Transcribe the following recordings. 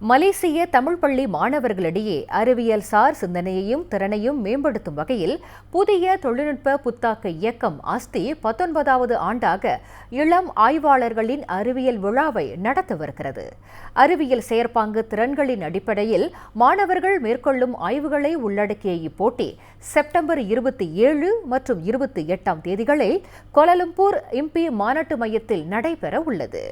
மலேசிய தமிழ் பள்ளி மாணவர்களிடையே அறிவியல் சார் சிந்தனையையும் திறனையும் மேம்படுத்தும் வகையில் புதிய தொழில்நுட்ப புத்தாக்க இயக்கம் அஸ்தி பத்தொன்பதாவது ஆண்டாக இளம் ஆய்வாளர்களின் அறிவியல் விழாவை நடத்த வருகிறது. அறிவியல் செயற்பாங்கு திறன்களின் அடிப்படையில் மாணவர்கள் மேற்கொள்ளும் ஆய்வுகளை உள்ளடக்கிய இப்போட்டி செப்டம்பர் இருபத்தி ஏழு மற்றும் இருபத்தி எட்டாம் தேதிகளில் கோலலம்பூர் இம்பி மாநாட்டு மையத்தில் நடைபெற உள்ளது.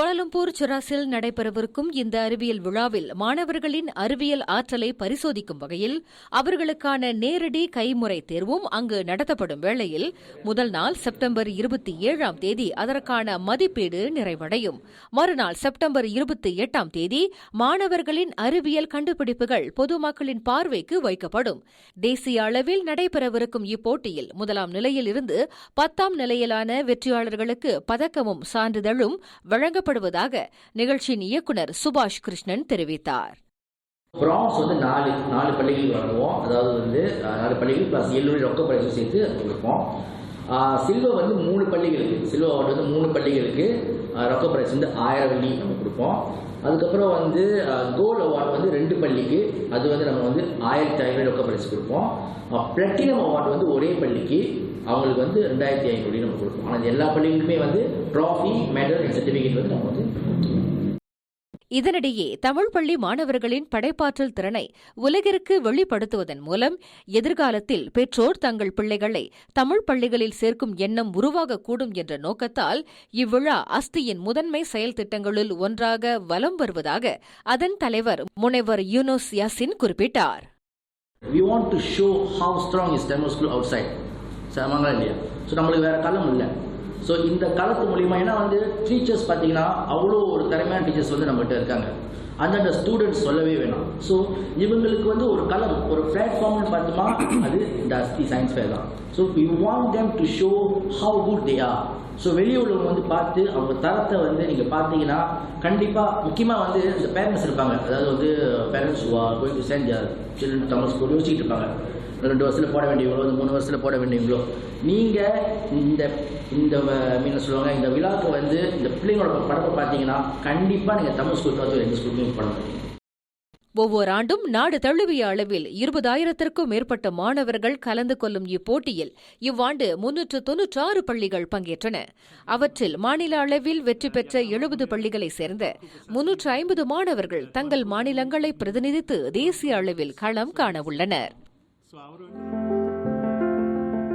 கோலலம்பூர் சுராசில் நடைபெறவிருக்கும் இந்த அறிவியல் விழாவில் மாணவர்களின் அறிவியல் ஆற்றலை பரிசோதிக்கும் வகையில் அவர்களுக்கான நேரடி கைமுறை தேர்வும் அங்கு நடத்தப்படும் வேளையில் முதல் நாள் செப்டம்பர் இருபத்தி ஏழாம் தேதி அதற்கான மதிப்பீடு நிறைவடையும். மறுநாள் செப்டம்பர் இருபத்தி எட்டாம் தேதி மாணவர்களின் அறிவியல் கண்டுபிடிப்புகள் பொதுமக்களின் பார்வைக்கு வைக்கப்படும். தேசிய அளவில் நடைபெறவிருக்கும் இப்போட்டியில் முதலாம் நிலையில் இருந்து பத்தாம் நிலையிலான வெற்றியாளர்களுக்கு பதக்கமும் சான்றிதழும் வழங்கப்படும். வழங்கப்படுவதாக நிகழ்ச்சியின் இயக்குநர் சுபாஷ் கிருஷ்ணன் தெரிவித்தார். ப்ராம்ஸ் வந்து நாலு நாலு பள்ளிகள் வழங்குவோம். அதாவது வந்து நாலு பள்ளிகள் ப்ளஸ் எழுநூறு ரொக்க பள்ளிகள் சேர்த்து கொடுப்போம் சில்வா வந்து மூணு பள்ளிகளுக்கு சில்வா அவார்டு வந்து மூணு பள்ளிகளுக்கு ரொக்க பிரைஸ் வந்து ஆயிரம் வெள்ளி நம்ம கொடுப்போம். அதுக்கப்புறம் வந்து கோல்டு அவார்டு வந்து ரெண்டு பள்ளிக்கு. அது வந்து நம்ம வந்து ஆயிரத்தி ஐநூறு ரொக்க பிரைஸ் கொடுப்போம். பிளட்டினம் அவார்டு வந்து ஒரே பள்ளிக்கு. அவங்களுக்கு வந்து ரெண்டாயிரத்தி ஐநூறு நம்ம கொடுப்போம் ஆனால் எல்லா பள்ளிகளுக்குமே வந்து ட்ராஃபி மெடல் சர்டிஃபிகேட் வந்து நம்ம வந்து இதனிடையே தமிழ் பள்ளி மாணவர்களின் படைப்பாற்றல் திறனை உலகிற்கு வெளிப்படுத்துவதன் மூலம் எதிர்காலத்தில் பெற்றோர் தங்கள் பிள்ளைகளை தமிழ் பள்ளிகளில் சேர்க்கும் எண்ணம் உருவாகக்கூடும் என்ற நோக்கத்தால் இவ்விழா அஸ்தியின் முதன்மை செயல் திட்டங்களுள் ஒன்றாக வலம் வருவதாக அதன் தலைவர் முனைவர் யூனோஸ் யாசின் குறிப்பிட்டார் We want to show how strong is Tamil school outside. ஆமாங்களா இல்லையா? ஸோ நம்மளுக்கு வேறு களம் இல்லை. ஸோ இந்த களத்து மூலிமா ஏன்னா வந்து டீச்சர்ஸ் பார்த்தீங்கன்னா அவ்வளோ ஒரு திறமையான டீச்சர்ஸ் வந்து நம்மகிட்ட இருக்காங்க. அந்தந்த ஸ்டூடெண்ட்ஸ் சொல்லவே வேணாம். ஸோ இவங்களுக்கு வந்து ஒரு களம் ஒரு பிளாட்ஃபார்ம்னு பார்த்தோமா அது இந்த அஸ்தி சயின்ஸ் ஃபேர் தான். So we want them to show how good they are so வெளியுள்ளவங்க வந்து பார்த்து அவங்க தரத்தை வந்து நீங்கள் பார்த்தீங்கன்னா கண்டிப்பாக முக்கியமாக வந்து இந்த பேரண்ட்ஸ் இருப்பாங்க. அதாவது வந்து parents going to send children Tamil school யோசிச்சுட்டு இருப்பாங்க. ரெண்டு வருஷத்தில் போட வேண்டியவங்களோ இந்த மூணு வருஷத்தில் போட வேண்டியவங்களோ. நீங்கள் இந்த இந்த மீன் சொல்லுவாங்க இந்த விழாவுக்கு வந்து இந்த பிள்ளைங்களோட படத்தை பார்த்தீங்கன்னா கண்டிப்பாக நீங்கள் தமிழ் ஸ்கூல் பார்த்து எங்கள் ஸ்கூலுக்கும் பண்ண முடியும் ஒவ்வொரு ஆண்டும் நாடு தழுவிய அளவில் இருபதாயிரத்திற்கும் மேற்பட்ட மாணவர்கள் கலந்து கொள்ளும் இப்போட்டியில் இவ்வாண்டு முன்னூற்று தொன்னூற்றாறு பள்ளிகள் பங்கேற்றன. அவற்றில் மாநில அளவில் வெற்றி பெற்ற எழுபது பள்ளிகளைச் சேர்ந்த முன்னூற்று ஐம்பது மாணவர்கள் தங்கள் மாநிலங்களை பிரதிநிதித்து தேசிய அளவில் களம் காண உள்ளனர்.